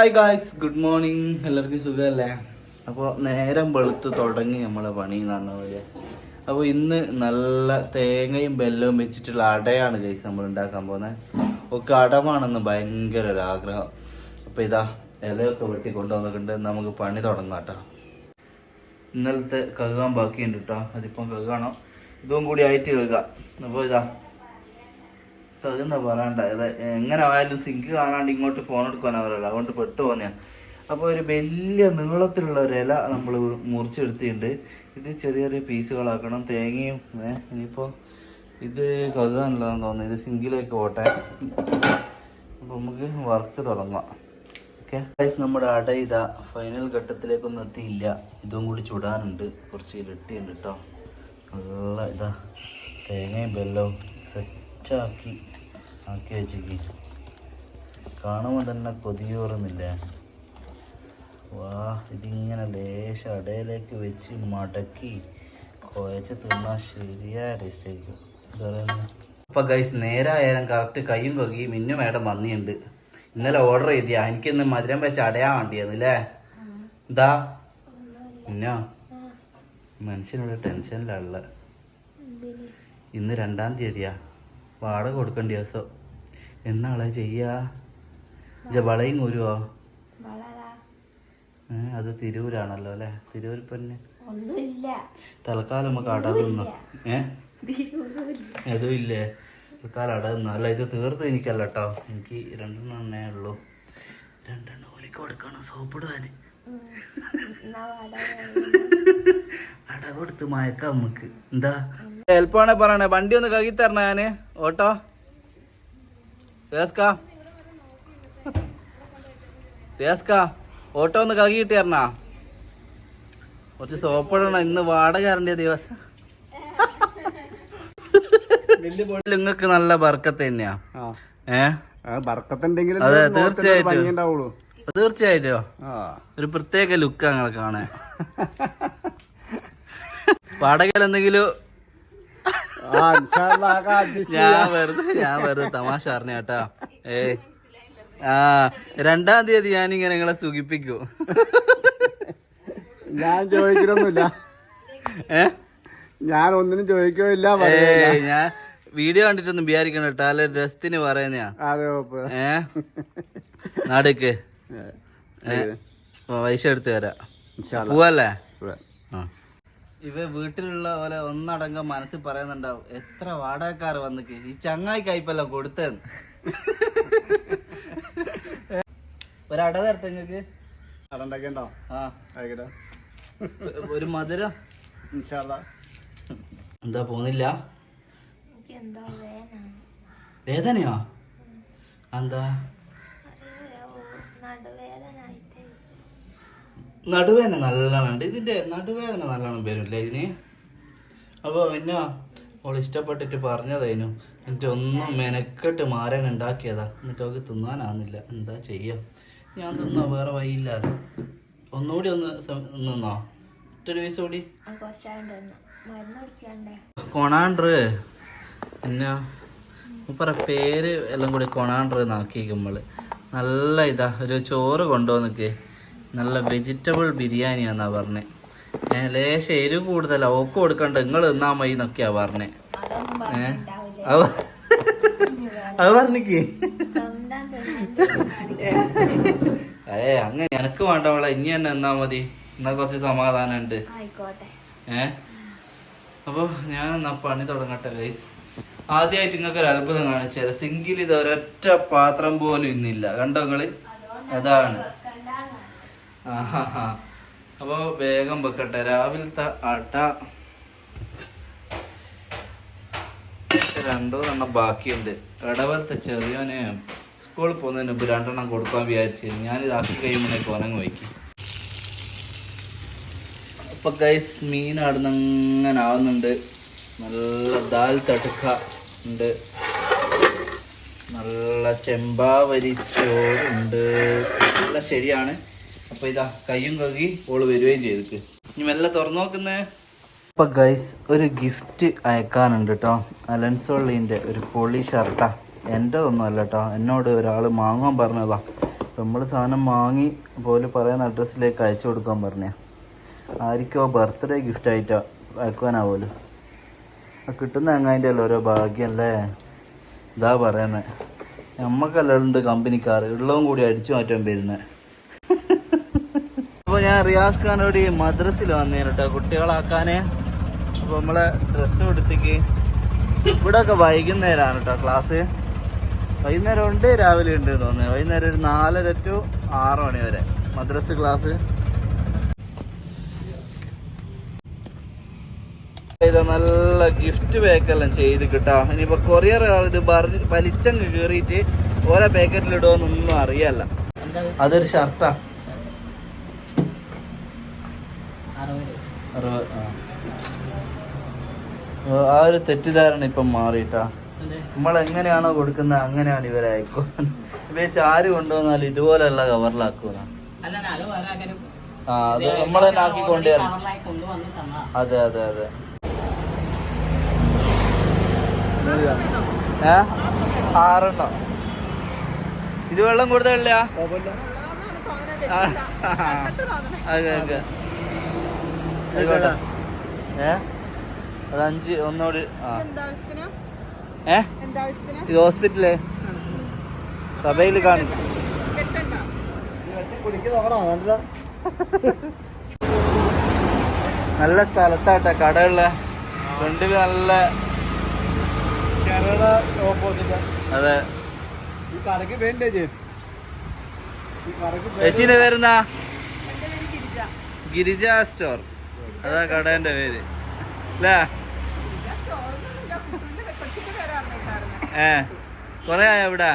Hi guys good morning എല്ലാവർക്കും സുഖമല്ലേ? അപ്പോൾ നേരം വെളുത്ത് തുടങ്ങി നമ്മളെ പണി കാണുന്നത് അപ്പോൾ ഇന്ന് നല്ല തേങ്ങയും ബെല്ലവും വെച്ചിട്ടുള്ള അടയാണ് ഗൈസ് നമ്മൾ ഉണ്ടാക്കാൻ പോകുന്നത്. ഒക്കെ അടമാണെന്ന് ഭയങ്കര ഒരു ആഗ്രഹം. അപ്പോൾ ഇതാ ഇലയൊക്കെ വെട്ടി കൊണ്ടുവന്നിട്ടുണ്ട്. നമുക്ക് പണി തുടങ്ങാം കേട്ടോ. ഇന്നലത്തെ കഴുകാൻ ബാക്കിയുണ്ട് കേട്ടോ. അതിപ്പം കഴുകണം ഇതും കൂടി ആയിട്ട് കഴുകാം അപ്പോൾ ഇതാ കഴുകുന്ന പറയണ്ട ഇത് എങ്ങനെ ആയാലും സിങ്ക് കാണാണ്ട് ഇങ്ങോട്ട് ഫോൺ എടുക്കാൻ അവരല്ല അതുകൊണ്ട് പെട്ടു പോന്നെയാ അപ്പോൾ ഒരു വലിയ നീളത്തിലുള്ള ഒരു ഇല നമ്മൾ മുറിച്ചെടുത്തിട്ടുണ്ട്. ഇത് ചെറിയ ചെറിയ പീസുകളാക്കണം. തേങ്ങയും ഇനിയിപ്പോൾ ഇത് കഴുകാനുള്ളതാന്ന് തോന്നുന്നു. ഇത് സിങ്കിലേക്ക് പോട്ടെ. അപ്പോൾ നമുക്ക് വർക്ക് തുടങ്ങാം. ഓക്കെ? നമ്മുടെ അട ഇതാ ഫൈനൽ ഘട്ടത്തിലേക്കൊന്നും എത്തിയില്ല. ഇതും കൂടി ചുടാനുണ്ട്. കുറച്ച് ഇരട്ടിയുണ്ട് കേട്ടോ നല്ല ഇതാ തേങ്ങയും വെല്ലവും സെറ്റാക്കി ആക്കി വെച്ചേക്ക് കാണുമ്പോൾ തന്നെ കൊതിയോറുന്നില്ല? വാ ഇതിങ്ങനെ ലേശം അടയിലേക്ക് വെച്ച് മടക്കി കുഴച്ച് തിന്നാൽ ശരിയായ ടേസ്റ്റായിരിക്കും അപ്പം ഗൈസ് നേരായാലും കറക്റ്റ് കയ്യും കൊകി മിന്നു മേഡം വന്നിട്ടുണ്ട് ഇന്നലെ ഓർഡർ ചെയ്തിയാ. എനിക്കിന്ന് മധുരം വെച്ച് അടയാൻ വേണ്ടിയെന്നല്ലേ എന്താ? മിന്നോ മനുഷ്യനോട് ടെൻഷനിലുള്ള ഇന്ന് രണ്ടാം തീയതിയാ. വാടക കൊടുക്കേണ്ട ദിവസം. എന്നാളെ ചെയ്യാ? വളയും കൂരുവോ അത് തിരൂരാണല്ലോ അല്ലെ? തിരൂർ പെണ്ണ് തൽക്കാലം നമുക്ക് അട തിന്നു. അതും ഇല്ലേ തൽക്കാലം അട തിന്നു. അല്ല ഇത് തീർത്തും എനിക്കല്ല കേട്ടോ എനിക്ക് രണ്ടെണ്ണം എണ്ണേ ഉള്ളൂ. രണ്ടെണ്ണം ഒലിക്ക് കൊടുക്കണം. സോപ്പിടുവാന്. അട കൊടുത്ത് മയക്കാം നമുക്ക്. എന്താ? ഹെൽപ്പാണെ പറയണേ. വണ്ടി ഒന്ന് കഴുകി തരണേ ഞാൻ. ഓട്ടോ. രേസ്കാ. രേസ്കാ ഓട്ടോ ഒന്ന് കകി തരണ കുറച്ച് സോപ്പിടണം ഇന്ന് വാടക കയറേണ്ട ദിവസം. നിങ്ങൾക്ക് നല്ല ബർക്കത്ത് തന്നെയാ. ഏ? ബർക്കത്തുണ്ടെങ്കിലും അതെ തീർച്ചയായിട്ടും. തീർച്ചയായിട്ടും. ഒരു പ്രത്യേക ലുക്ക് അങ്ങനെ കാണാൻ. വാടകയിൽ എന്തെങ്കിലും ഞാൻ. വെറുതെ ഞാൻ വെറുതെ തമാശ പറഞ്ഞ കേട്ടാ. ഏ. ആ രണ്ടാം തീയതി ഞാൻ ഇങ്ങനെ നിങ്ങളെ സുഖിപ്പിക്കൂ. ഞാൻ ചോദിക്കലൊന്നുമില്ല. ഏ? ഞാൻ ഒന്നിനും ചോദിക്കില്ല ഏയ് ഞാൻ വീഡിയോ കണ്ടിട്ടൊന്നും വിചാരിക്കണം കേട്ടോ. അല്ല രസത്തിന് പറയുന്നയാ. ഏ? നാടേക്ക്. പൈസ എടുത്ത് തരാം. പോവല്ലേ? ഉവ്വ്. ഇവ വീട്ടിലുള്ള പോലെ ഒന്നടങ്കം മനസ്സിൽ പറയുന്നുണ്ടാവും എത്ര വാടകക്കാർ വന്നിക്ക്? ഈ ചങ്ങായി കയ്പല്ല കൊടുത്തെന്ന് ഒരട തരട്ടെ നിങ്ങക്ക് അടണ്ടാക്കണ്ടോ? ആ. ആയിക്കോട്ടെ. ഒരു മധുരം. ഇൻഷാ അല്ലാ. എന്താ പോന്നില്ല വേദനയോ? എന്താ? നടുവേദന നല്ലോണമുണ്ട് ഇതിന്റെ ഇതിന്റെ നടുവേദന നല്ലോണം വരില്ലേ ഇതിന്. അപ്പോൾ പിന്നെ അവൾ ഇഷ്ടപ്പെട്ടിട്ട് പറഞ്ഞതായിരുന്നു എന്നിട്ട് ഒന്നും മെനക്കെട്ട് മാറാൻ ഉണ്ടാക്കിയതാ. എന്നിട്ട് അവൾക്ക് തിന്നാനാവുന്നില്ല. എന്താ ചെയ്യാം? ഞാൻ തിന്നോ വേറെ വഴിയില്ല. ഒന്നുകൂടി ഒന്ന് നിന്നോ? മറ്റൊരു വയസ്സ് കൂടി. കൊണാണ്ട്ര് എന്നാ മൂപ്പറ പേര് എല്ലാം കൂടി കൊണാണ്ട്ര് നാക്കി നമ്മൾ നല്ല ഇതാ ഒരു ചോറ് കൊണ്ടുവന്നിക്ക്. നല്ല വെജിറ്റബിൾ ബിരിയാണിയാന്നാ പറഞ്ഞത് ഏഹ് ലേശ എരിവ് കൂടുതലാ. ഓക്ക് കൊടുക്കണ്ട. നിങ്ങൾ തിന്നാ മതി എന്നൊക്കെയാ പറഞ്ഞേ. ഏഹ് അത് പറഞ്ഞിക്ക്. ഏ അങ്ങനെ എനക്ക് വേണ്ടവളെ ഇനി തന്നെ എന്നാ മതി. എന്നാ കുറച്ച് സമാധാനം ഉണ്ട് ഏഹ് അപ്പൊ അപ്പോൾ ഞാൻ എന്നാ പണി തുടങ്ങട്ടെ ഗൈസ് ആദ്യമായിട്ട് നിങ്ങൾക്ക് ഒരു അത്ഭുതം കാണിച്ചാൽ സിങ്കിൽ ഇത് ഒരൊറ്റ പാത്രം പോലും ഇന്നില്ല. കണ്ടോ നിങ്ങൾ അതാണ്. അപ്പോൾ വേഗം വെക്കട്ടെ. രാവിലത്തെ അട രണ്ടോ എണ്ണം ബാക്കിയുണ്ട്. ഇടവലത്തെ ചെറിയവനെ സ്കൂളിൽ പോകുന്നതിന് മുമ്പ് രണ്ടെണ്ണം കൊടുക്കാൻ വിചാരിച്ചു ഞാനിത് ആക്കി കഴിയുമ്പോഴേ കൊനങ്ങ് വയ്ക്കും. അപ്പൊ ഗൈസ് മീൻ അവിടെ അങ്ങനെ ആവുന്നുണ്ട്. നല്ല ദാൽ തടുക്ക ഉണ്ട്. നല്ല ചെമ്പാവരി ചോറുണ്ട്. നല്ല ശരിയാണ്. അപ്പൊ ഇതാ കയ്യും കഴുകി ഓൾ വരികയും ചെയ്തിട്ട് ഇനി മെല്ലെ തുറന്നു നോക്കുന്നേ. അപ്പൊ ഗൈസ് ഒരു ഗിഫ്റ്റ് അയക്കാനുണ്ട് കേട്ടോ അലൻസോള്ളിന്റെ ഒരു പൊളി ഷർട്ടാ. എന്റെതൊന്നും അല്ല കേട്ടോ എന്നോട് ഒരാൾ വാങ്ങാൻ പറഞ്ഞതാ. നമ്മൾ സാധനം വാങ്ങി പോലെ പറയുന്ന അഡ്രസ്സിലേക്ക് അയച്ചു കൊടുക്കാൻ പറഞ്ഞ. ആർക്കോ ബർത്ത്ഡേ ഗിഫ്റ്റ് ആയിട്ടാ അയക്കുവാനാവുമല്ലോ ആ കിട്ടുന്ന അങ്ങതിന്റെ അല്ല ഓരോ ഭാഗ്യം അല്ലേ? ഇതാ പറയുന്നത് നമ്മക്കല്ലുണ്ട് കമ്പനിക്കാർ ഉള്ളതും കൂടി അടിച്ചു മാറ്റാൻ വരുന്നത് അപ്പോൾ ഞാൻ റിയാസ് ഖാനോട് മദ്രസിൽ വന്നേന് കേട്ടോ കുട്ടികളാക്കാനേ. അപ്പോൾ നമ്മളെ ഡ്രസ്സ് എടുത്തേക്ക് ഇവിടെ ഒക്കെ വൈകുന്നേരമാണ് കേട്ടോ ക്ലാസ്. വൈകുന്നേരം ഉണ്ട് രാവിലെ ഉണ്ട് തോന്നുന്നത് വൈകുന്നേരം ഒരു നാലര ടു ആറ് മണി വരെ മദ്രസ് ക്ലാസ്. ഇത് നല്ല ഗിഫ്റ്റ് പാക്കെല്ലാം ചെയ്ത് കിട്ടാം. ഇനിയിപ്പോ കൊറിയർ ഇത് വലിച്ചങ്ങ് കയറിയിട്ട് ഓരോ പാക്കറ്റിൽ ഇടുമെന്നൊന്നും അറിയല്ല. അതൊരു ഷർട്ടാ ആ. ഒരു തെറ്റിദ്ധാരണ ഇപ്പം മാറിയിട്ടാ. നമ്മൾ എങ്ങനെയാണോ കൊടുക്കുന്നത് അങ്ങനെയാണ് ഇവരെ അയക്കും. ഇവയെ ചാര് കൊണ്ടുവന്നാലും ഇതുപോലെയുള്ള കവറിലാക്കുക ആ അത് നമ്മൾ തന്നെ ആക്കി കൊണ്ടുവരണം. അതെ അതെ അതെ. ഏ? ആറെണ്ണോ? ഇത് വെള്ളം കൂടുതലല്ല അതെ അതെ. ആയിക്കോട്ടെ ഏ? അത് അഞ്ച് ഒന്നോട് ആ. ഏ? ഇത് ഹോസ്പിറ്റൽ. സഭയിൽ കാണും. നല്ല സ്ഥലത്താട്ടെ കടകളിലെ ഫ്രണ്ടിൽ നല്ല അതെ. ചേച്ചീന്റെ പേരെന്താ ഗിരിജ സ്റ്റോർ. അതാ കടേന്റെ പേര്. അല്ലേ ഏ കൊറേ ആയോ ഇവിടെ?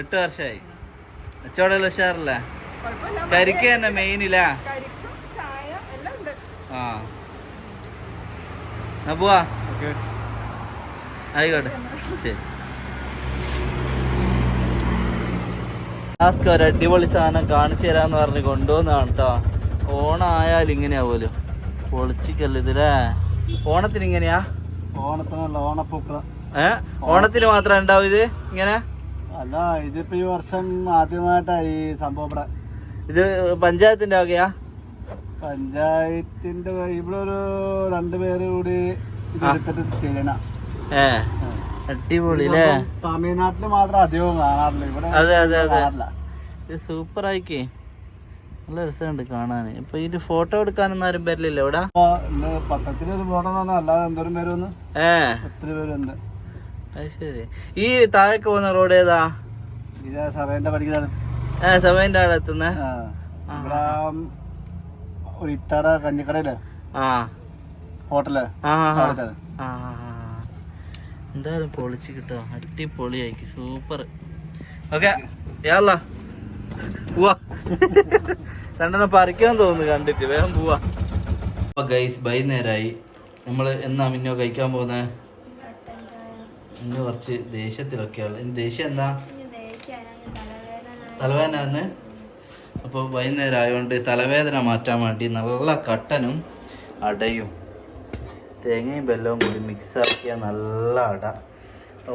എട്ട് വർഷമായി കച്ചവടം ഉഷാറില്ലേ? കരിക്ക് തന്നെ മെയിനില്ല ആ. പോവാ. ആയിക്കോട്ടെ. ശരി. ആസ്കർ അടിപൊളി സാധനം കാണിച്ചു തരാന്ന് പറഞ്ഞ് കൊണ്ടുവന്നതാണ് കേട്ടോ ഓണം ആയാലും ഇങ്ങനെയാവുമല്ലോ. പൊളിച്ചിക്കല്ലോ ഇതിലേ ഓണത്തിന് ഇങ്ങനെയാ? ഓണത്തിനല്ല ഓണപ്പൂക്ക ഏ? ഓണത്തിന് മാത്രം ഉണ്ടാവും ഇത്? ഇങ്ങനെ? അല്ല ഇതിപ്പോ ഈ വർഷം ആദ്യമായിട്ടാ ഈ സംഭവം ഇവിടെ. ഇത് പഞ്ചായത്തിന്റെ വകയാ? പഞ്ചായത്തിന്റെ ഇവിടെ ഒരു രണ്ടുപേര് കൂടി ചെയ്യണ. ഏ? അടിപൊളി അല്ലേ തമിഴ്നാട്ടിൽ മാത്രം അധികവും കാണാറില്ല. ഇവിടെ അതെ, അതെ, അതെ. ഇത് സൂപ്പർ ആയിക്കേ. നല്ല രസമുണ്ട് കാണാൻ ഇപ്പൊ ഇത് ഫോട്ടോ എടുക്കാനൊന്നും ആരും വരില്ലല്ലോ ഇവിടെ പത്രത്തിൽ ഒരു ഫോട്ടോ അല്ലാതെ എന്തോരം പേര് വന്ന് ഏ. ഒത്തിരി പേരുണ്ട്? അത് ശരി. ഈ താഴേക്ക് പോകുന്ന റോഡ് ഏതാ? സഭേന്റെ പഠിക്കുന്നതാണ് ഏ സഭേന്റെ അവിടെ എത്തുന്നേ? ഒരു ഇത്താട കഞ്ഞിക്കടയില്ലേ? ആ. ഹോട്ടൽ. എന്തായാലും പൊളിച്ച് കിട്ടോ. അടിപൊളിയായിക്ക് സൂപ്പർ. ഓക്കെ. യാല്ല രണ്ടെണ്ണം പറിക്കാൻ തോന്നുന്നു കണ്ടിട്ട്. വേഗം പോവാ. അപ്പൊ ഗൈസ് വൈകുന്നേരമായി നമ്മൾ എന്നാ മിന്നോ കഴിക്കാൻ പോകുന്നത് ഇന്ന് കുറച്ച് ദേഷ്യത്തിലൊക്കെയാണ് ഇനി ദേഷ്യം എന്താ? തലവേദന അപ്പൊ അപ്പോൾ വൈകുന്നേരം ആയതുകൊണ്ട് തലവേദന മാറ്റാൻ വേണ്ടി നല്ല കട്ടനും അടയും തേങ്ങയും വെല്ലവും കൂടി മിക്സ് ആക്കിയ നല്ല അട.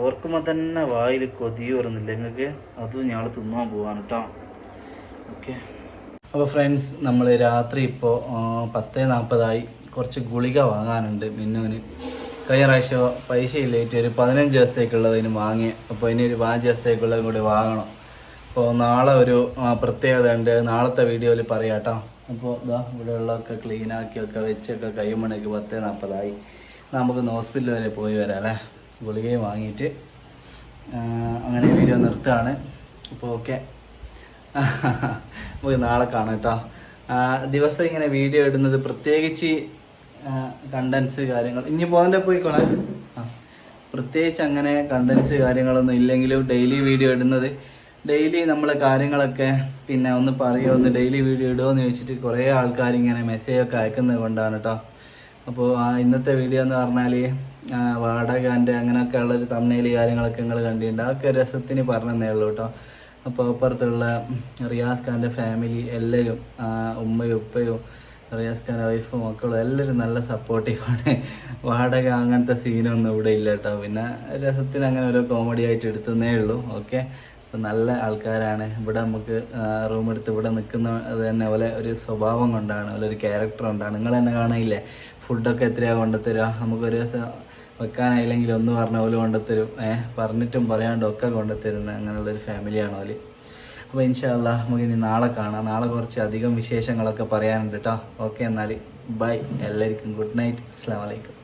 ഓർക്കുമ്പോൾ തന്നെ വായിൽ കൊതിയോറുന്നില്ല നിങ്ങൾക്ക്? അതും ഞങ്ങൾ തിന്നാൻ പോവാണ് കേട്ടോ ഓക്കെ അപ്പോൾ ഫ്രണ്ട്സ് നമ്മൾ രാത്രി ഇപ്പോൾ പത്ത് നാൽപ്പതായി കുറച്ച് ഗുളിക വാങ്ങാനുണ്ട് മിന്നുവിന്. കഴിഞ്ഞ പ്രാവശ്യം പൈസ ഇല്ലേറ്റ് ഒരു പതിനഞ്ച് ദിവസത്തേക്കുള്ളതിന് വാങ്ങി അപ്പോൾ ഇനി ഒരു പതിനഞ്ച് ദിവസത്തേക്കുള്ളതും കൂടി വാങ്ങണം. അപ്പോൾ നാളെ ഒരു പ്രത്യേകത ഉണ്ട്. നാളത്തെ വീഡിയോയിൽ പറയാം കേട്ടോ. അപ്പോൾ ഇതാ ഇവിടെ ഉള്ളതൊക്കെ ക്ലീൻ ആക്കിയൊക്കെ വെച്ചൊക്കെ കൈമണിക്ക് പത്ത് നാൽപ്പതായി നമുക്ക് ഹോസ്പിറ്റൽ വരെ പോയി വരാം അല്ലേ? ഗുളികയും വാങ്ങിയിട്ട് അങ്ങനെ വീഡിയോ നിർത്തുകയാണ്. അപ്പോൾ ഓക്കെ നമുക്ക് നാളെ കാണാം കേട്ടോ. ദിവസം ഇങ്ങനെ വീഡിയോ ഇടുന്നത് പ്രത്യേകിച്ച് കണ്ടൻസ് കാര്യങ്ങൾ. ഇനി പോകാന്റെ പോയിക്കോളാം. പ്രത്യേകിച്ച് അങ്ങനെ കണ്ടൻസ് കാര്യങ്ങളൊന്നും ഇല്ലെങ്കിലും ഡെയിലി വീഡിയോ ഇടുന്നത്. ഡെയിലി നമ്മളെ കാര്യങ്ങളൊക്കെ പിന്നെ ഒന്ന് പറയുമോ ഒന്ന് ഡെയിലി വീഡിയോ ഇടുമോ എന്ന് ചോദിച്ചിട്ട് കുറേ ആൾക്കാർ ഇങ്ങനെ മെസ്സേജൊക്കെ അയക്കുന്നത് കൊണ്ടാണ് കേട്ടോ. അപ്പോൾ ഇന്നത്തെ വീഡിയോ എന്ന് പറഞ്ഞാൽ വാടകന്റെ അങ്ങനെയൊക്കെ ഉള്ളൊരു തമ്മനയിൽ കാര്യങ്ങളൊക്കെ നിങ്ങൾ കണ്ടിട്ടുണ്ട്. അതൊക്കെ രസത്തിന് പറഞ്ഞതേ ഉള്ളൂ കേട്ടോ. അപ്പോൾ അപ്പുറത്തുള്ള റിയാസ് ഖാന്റെ ഫാമിലി എല്ലാവരും ഉമ്മയും ഉപ്പയും റിയാസ് ഖാന്റെ വൈഫും മക്കളും എല്ലാവരും നല്ല സപ്പോർട്ടീവാണ് വാടക അങ്ങനത്തെ സീനൊന്നും ഇവിടെ ഇല്ല കേട്ടോ പിന്നെ രസത്തിന് അങ്ങനെ ഓരോ കോമഡി ആയിട്ട് എടുത്തുന്നേ ഉള്ളൂ. ഓക്കെ അപ്പം നല്ല ആൾക്കാരാണ്. ഇവിടെ നമുക്ക് റൂം എടുത്ത് ഇവിടെ നിൽക്കുന്ന അത് തന്നെ പോലെ ഒരു സ്വഭാവം കൊണ്ടാണ് ഒരു ക്യാരക്ടർ കൊണ്ടാണ്. നിങ്ങൾ തന്നെ കാണയില്ലേ ഫുഡൊക്കെ എത്രയാണ് കൊണ്ടുത്തരിക? നമുക്കൊരു ദിവസം വെക്കാനായില്ലെങ്കിൽ ഒന്ന് പറഞ്ഞ പോലെ കൊണ്ടുത്തരും. ഏഹ് പറഞ്ഞിട്ടും പറയാണ്ടും ഒക്കെ കൊണ്ടുത്തരുന്ന അങ്ങനെയുള്ളൊരു ഫാമിലിയാണ് പോലെ അപ്പോൾ ഇൻഷാല്ല നമുക്ക് ഇനി നാളെ കാണാം. നാളെ കുറച്ച് അധികം വിശേഷങ്ങളൊക്കെ പറയാനുണ്ട് കേട്ടോ ഓക്കെ എന്നാൽ ബൈ. എല്ലാവർക്കും ഗുഡ് നൈറ്റ്. അസ്സാം വലൈക്കും